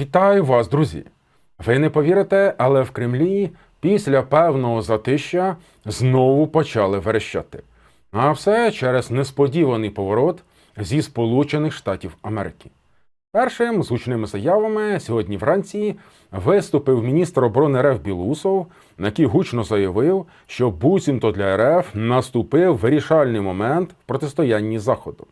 Вітаю вас, друзі! Ви не повірите, але в Кремлі після певного затища знову почали верещати. А все через несподіваний поворот зі Сполучених Штатів Америки. Першим з заявами сьогодні вранці виступив міністр оборони РФ Білусов, який гучно заявив, що буцімто для РФ наступив вирішальний момент в протистоянні з Заходом.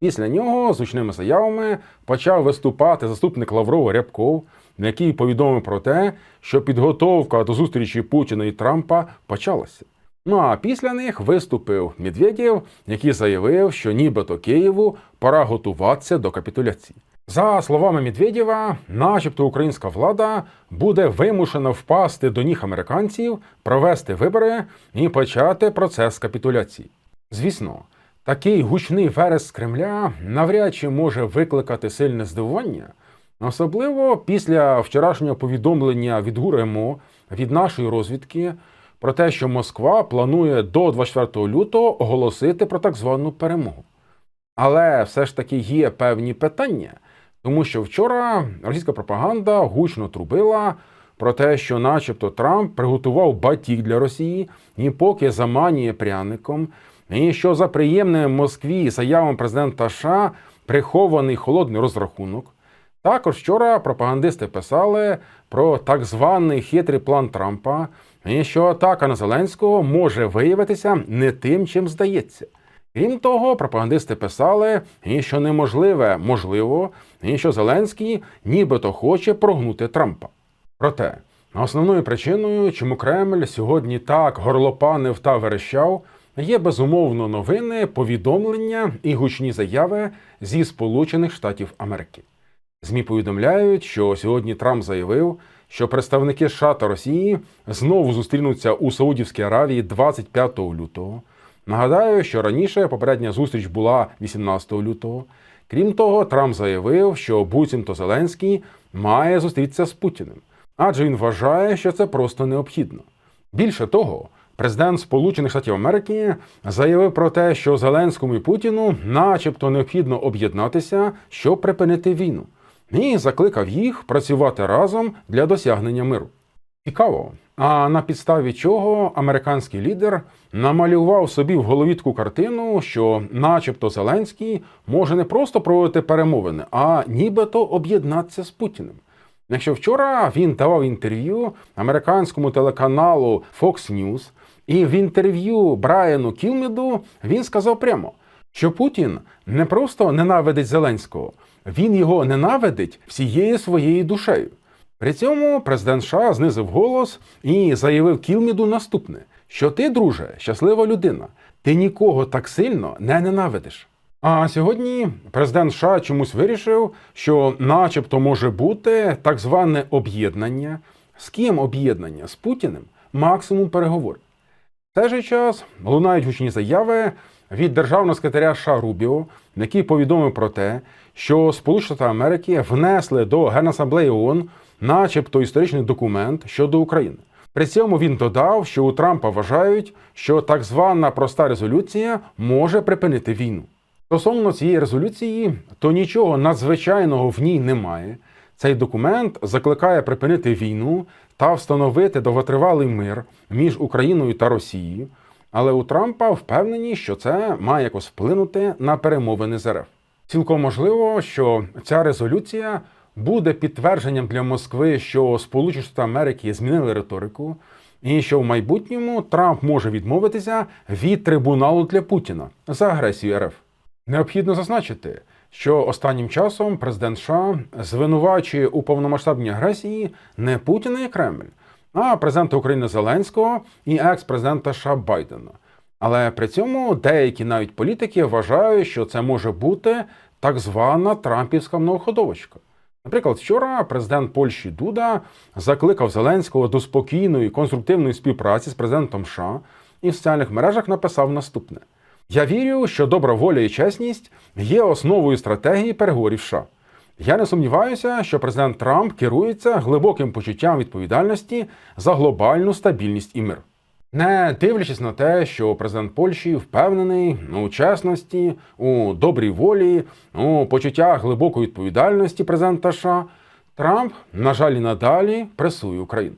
Після нього з гучними заявами почав виступати заступник Лаврова Рябков, який повідомив про те, що підготовка до зустрічі Путіна і Трампа почалася. Ну а після них виступив Медведєв, який заявив, що нібито Києву пора готуватися до капітуляції. За словами Медведєва, начебто українська влада буде вимушена впасти до ніг американців, провести вибори і почати процес капітуляції. Звісно, такий гучний верес з Кремля навряд чи може викликати сильне здивування, особливо після вчорашнього повідомлення від ГУРМО від нашої розвідки про те, що Москва планує до 24 лютого оголосити про так звану перемогу. Але все ж таки є певні питання, тому що вчора російська пропаганда гучно трубила про те, що, начебто, Трамп приготував батіг для Росії і поки заманює пряником, і що за приємним Москві заявам президента США прихований холодний розрахунок. Також вчора пропагандисти писали про так званий хитрий план Трампа, і що атака на Зеленського може виявитися не тим, чим здається. Крім того, пропагандисти писали, і що неможливе можливо, і що Зеленський нібито хоче прогнути Трампа. Проте основною причиною, чому Кремль сьогодні так горлопанив та верещав, є безумовно новини, повідомлення і гучні заяви зі Сполучених Штатів Америки. ЗМІ повідомляють, що сьогодні Трамп заявив, що представники США та Росії знову зустрінуться у Саудівській Аравії 25 лютого. Нагадаю, що раніше попередня зустріч була 18 лютого. Крім того, Трамп заявив, що буцімто Зеленський має зустрітися з Путіним, адже він вважає, що це просто необхідно. Більше того, президент Сполучених Штатів Америки заявив про те, що Зеленському і Путіну, начебто, необхідно об'єднатися, щоб припинити війну, і закликав їх працювати разом для досягнення миру. Цікаво. А на підставі чого американський лідер намалював собі в голові таку картину, що, начебто, Зеленський може не просто проводити перемовини, а нібито об'єднатися з Путіним. Якщо вчора він давав інтерв'ю американському телеканалу Fox News, і в інтерв'ю Брайану Кілміду він сказав прямо, що Путін не просто ненавидить Зеленського, він його ненавидить всією своєю душею. При цьому президент США знизив голос і заявив Кілміду наступне: що ти, друже, щаслива людина, ти нікого так сильно не ненавидиш. А сьогодні президент США чомусь вирішив, що, начебто, може бути так зване об'єднання. З ким об'єднання? З Путіним? Максимум переговор. В той же час лунають гучні заяви від державного секретаря США Рубіо, який повідомив про те, що Сполучені Штати Америки внесли до Генасамблеї ООН начебто історичний документ щодо України. При цьому він додав, що у Трампа вважають, що так звана проста резолюція може припинити війну. Стосовно цієї резолюції, то нічого надзвичайного в ній немає. Цей документ закликає припинити війну та встановити довготривалий мир між Україною та Росією. Але у Трампа впевнені, що це має якось вплинути на перемовини з РФ. Цілком можливо, що ця резолюція буде підтвердженням для Москви, що Сполучені Штати Америки змінили риторику, і що в майбутньому Трамп може відмовитися від трибуналу для Путіна за агресію РФ. Необхідно зазначити, що останнім часом президент США звинувачує у повномасштабній агресії не Путіна і Кремль, а президента України Зеленського і екс-президента США Байдена. Але при цьому деякі навіть політики вважають, що це може бути так звана Трампівська многоходовочка. Наприклад, вчора президент Польщі Дуда закликав Зеленського до спокійної конструктивної співпраці з президентом США і в соціальних мережах написав наступне: Я вірю, що добра воля і чесність є основою стратегії переговорів США. Я не сумніваюся, що президент Трамп керується глибоким почуттям відповідальності за глобальну стабільність і мир. Не дивлячись на те, що президент Польщі впевнений у чесності, у добрій волі, у почуттях глибокої відповідальності президента США, Трамп, на жаль, і надалі пресує Україну.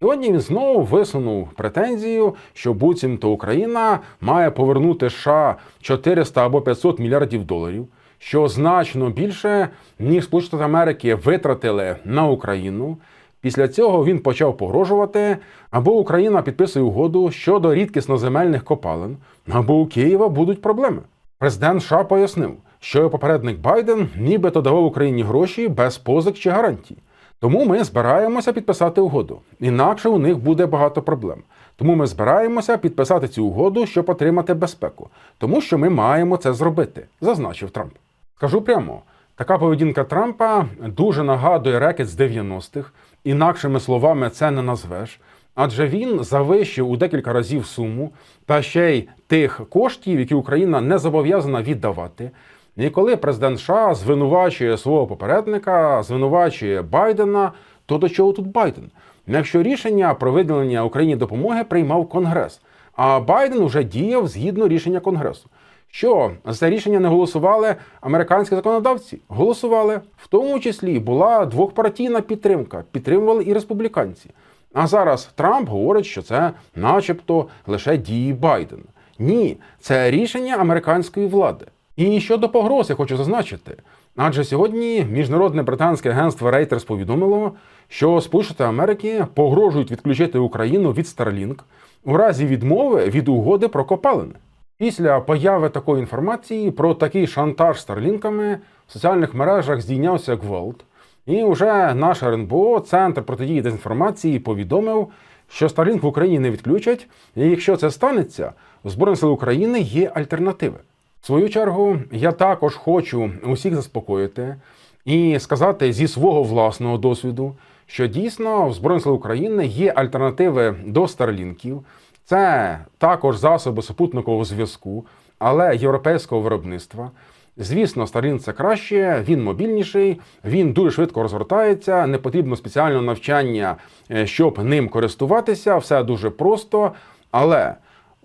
Сьогодні він знову висунув претензію, що буцімто Україна має повернути США 400 або 500 мільярдів доларів, що значно більше, ніж Сполучені Америки витратили на Україну. Після цього він почав погрожувати, або Україна підписує угоду щодо рідкісноземельних копалин, або у Києва будуть проблеми. Президент США пояснив, що його попередник Байден нібито давав Україні гроші без позик чи гарантій. Тому ми збираємося підписати угоду. Інакше у них буде багато проблем. Тому ми збираємося підписати цю угоду, щоб отримати безпеку, тому що ми маємо це зробити, зазначив Трамп. Скажу прямо, така поведінка Трампа дуже нагадує рекет з 90-х, інакшими словами це не назвеш. Адже він завищив у декілька разів суму та ще й тих коштів, які Україна не зобов'язана віддавати. І коли президент США звинувачує свого попередника, звинувачує Байдена, то до чого тут Байден? Якщо рішення про виділення Україні допомоги приймав Конгрес, а Байден вже діяв згідно рішення Конгресу. Що за рішення не голосували американські законодавці? Голосували, в тому числі була двохпартійна підтримка, підтримували і республіканці. А зараз Трамп говорить, що це, начебто, лише дії Байдена. Ні, це рішення американської влади. І щодо погроз, я хочу зазначити. Адже сьогодні міжнародне британське агентство Reuters повідомило, що Сполучені Америки погрожують відключити Україну від Starlink у разі відмови від угоди про копалини. Після появи такої інформації про такий шантаж Старлінками в соціальних мережах здійнявся гвалт. І вже наш РНБО, Центр протидії дезінформації, повідомив, що Starlink в Україні не відключать, і якщо це станеться, у Збройних сил України є альтернативи. В свою чергу, я також хочу усіх заспокоїти і сказати зі свого власного досвіду, що дійсно в Збройних сил України є альтернативи до Старлінків. Це також засоби супутникового зв'язку, але європейського виробництва. Звісно, Starlink це краще, він мобільніший, він дуже швидко розгортається, не потрібно спеціального навчання, е, щоб ним користуватися, все дуже просто. Але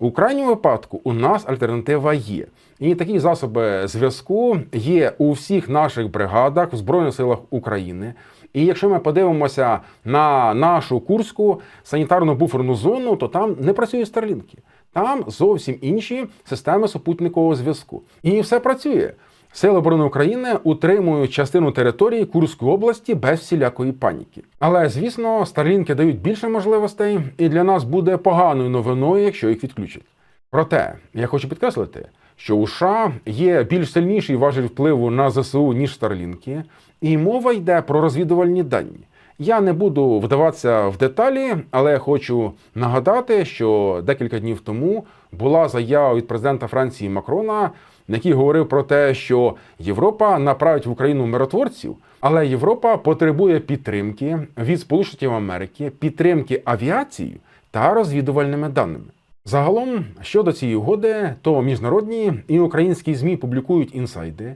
у крайньому випадку у нас альтернатива є. І такі засоби зв'язку є у всіх наших бригадах в Збройних силах України. І якщо ми подивимося на нашу Курську санітарну буферну зону, то там не працюють старлінки. Там зовсім інші системи супутникового зв'язку. І все працює. Сили оборони України утримують частину території Курської області без всілякої паніки. Але звісно, старлінки дають більше можливостей, і для нас буде поганою новиною, якщо їх відключать. Проте я хочу підкреслити, що у США є більш сильніший важіль впливу на ЗСУ ніж старлінки, і мова йде про розвідувальні дані. Я не буду вдаватися в деталі, але хочу нагадати, що декілька днів тому була заява від президента Франції Макрона, який говорив про те, що Європа направить в Україну миротворців, але Європа потребує підтримки від Сполучених Америки, підтримки авіацією та розвідувальними даними. Загалом щодо цієї угоди, то міжнародні і українські змі публікують інсайди.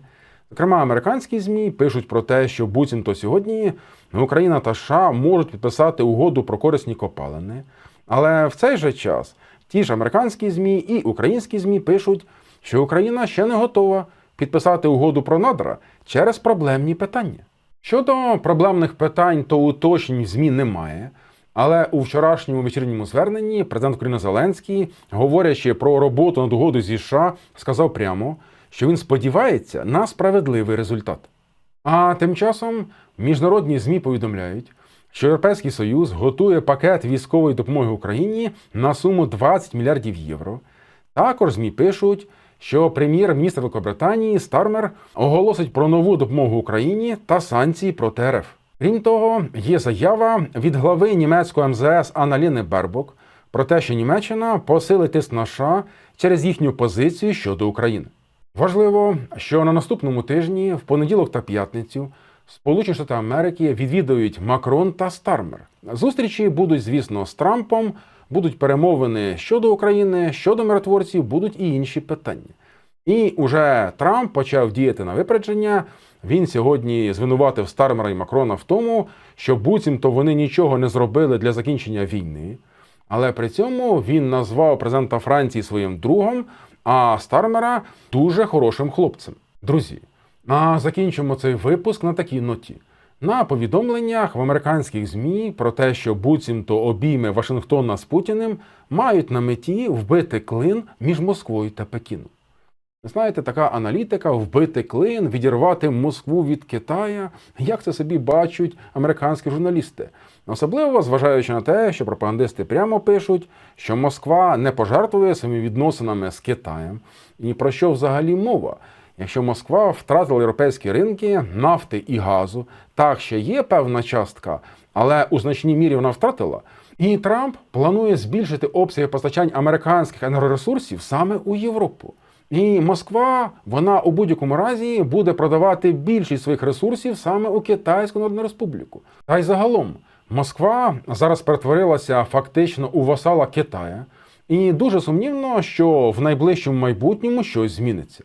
Зокрема, американські змі пишуть про те, що буцімто сьогодні Україна та США можуть підписати угоду про корисні копалини. Але в цей же час ті ж американські змі і українські змі пишуть, що Україна ще не готова підписати угоду про надра через проблемні питання. Щодо проблемних питань, то уточнень в ЗМІ немає. Але у вчорашньому вечірньому зверненні президент України Зеленський, говорячи про роботу над угодою зі США, сказав прямо, що він сподівається на справедливий результат. А тим часом міжнародні ЗМІ повідомляють, що Європейський Союз готує пакет військової допомоги Україні на суму 20 мільярдів євро. Також ЗМІ пишуть, що прем'єр-міністр Великобританії Стармер оголосить про нову допомогу Україні та санкції проти РФ. Крім того, є заява від глави німецького МЗС Аналіни Бербок про те, що Німеччина посилить тиск на США через їхню позицію щодо України. Важливо, що на наступному тижні, в понеділок та п'ятницю, Сполучені Штати Америки відвідають Макрон та Стармер. Зустрічі будуть, звісно, з Трампом, будуть перемовини щодо України, щодо миротворців, будуть і інші питання. І уже Трамп почав діяти на випередження. Він сьогодні звинуватив Стармера і Макрона в тому, що буцімто вони нічого не зробили для закінчення війни. Але при цьому він назвав президента Франції своїм другом, а Стармера дуже хорошим хлопцем. Друзі, а закінчимо цей випуск на такій ноті. На повідомленнях в американських ЗМІ про те, що буцімто обійми Вашингтона з Путіним мають на меті вбити клин між Москвою та Пекіном. Знаєте, така аналітика вбити клин, відірвати Москву від Китая. Як це собі бачать американські журналісти? Особливо зважаючи на те, що пропагандисти прямо пишуть, що Москва не пожертвує своїми відносинами з Китаєм. І про що взагалі мова? Якщо Москва втратила європейські ринки нафти і газу, так ще є певна частка, але у значній мірі вона втратила. І Трамп планує збільшити обсяги постачань американських енергоресурсів саме у Європу. І Москва, вона у будь-якому разі буде продавати більшість своїх ресурсів саме у Китайську Народну Республіку. Та й загалом Москва зараз перетворилася фактично у васала Китая, і дуже сумнівно, що в найближчому майбутньому щось зміниться.